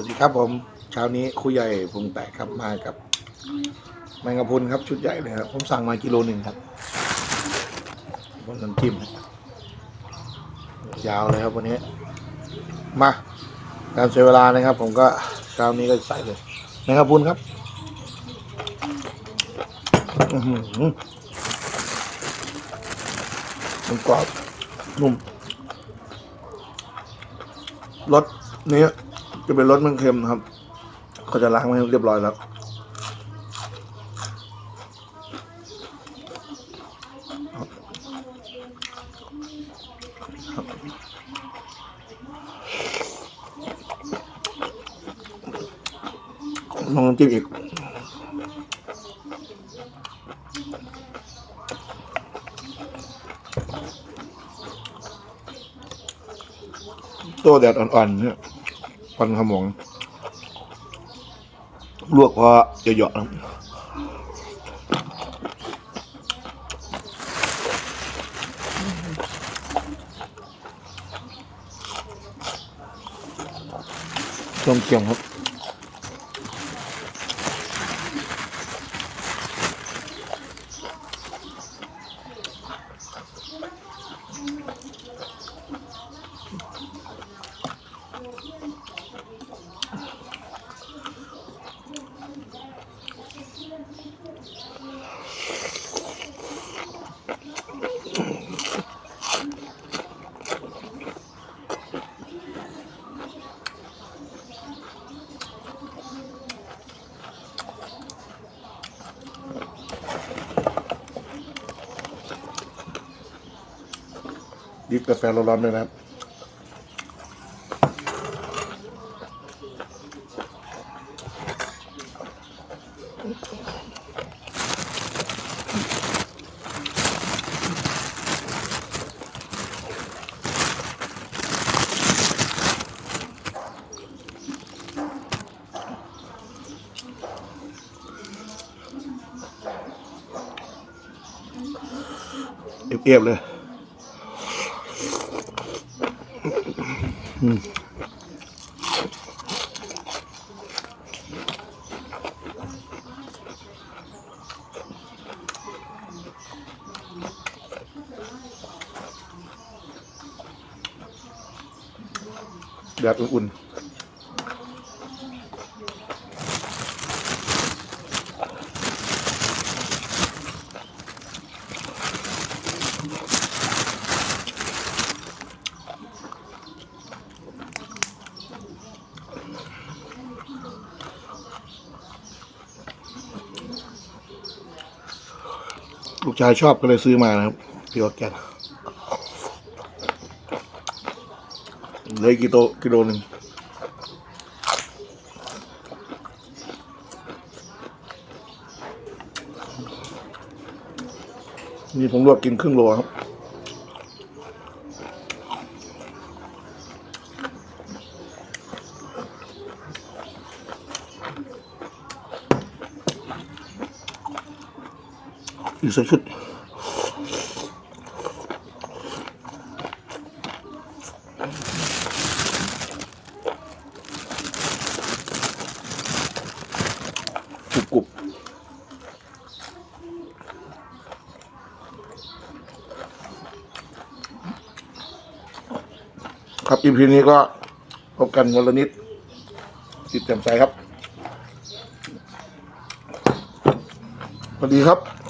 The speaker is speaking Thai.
วัสดีครับผมเช้านี้ครูใหญ่พุงแตกครับมากับแมงกะพรุนครับชุดใหญ่เลยครับผมสั่งมากิโลหนึ่งครับบนน้ำจิ้มยาวเลยครับวันนี้ มาการเสียเวลานะครับ ผมก็เช้านี้ก็ใส่เลยแมงกะพรุนครับมันกรอบนุ่มรสเนี้อ จะเป็นรสมันเค็มครับเขาจะล้างไว้เรียบร้อยแล้วลองจิ้มอีกตัวแดดอ่อนๆเนี่ย ควันขโมงลวกพอเหยาะๆนะต้มเกี่ยงครับ ดิบกาแฟร้อนๆด้วยนะครับเอียบๆเลย แบบอุ่นๆ ลูกชายชอบก็เลยซื้อมานะครับพี่ว่าแกนเลยกี่โตกิโลหนึ่งนี่ผมรวกกินครึ่งโลครับ อีกสักชุดกรุบกรุบครับอีพีนี้ก็พบกันวันละนิดจิตแจ่มใสครับสวัสดีครับ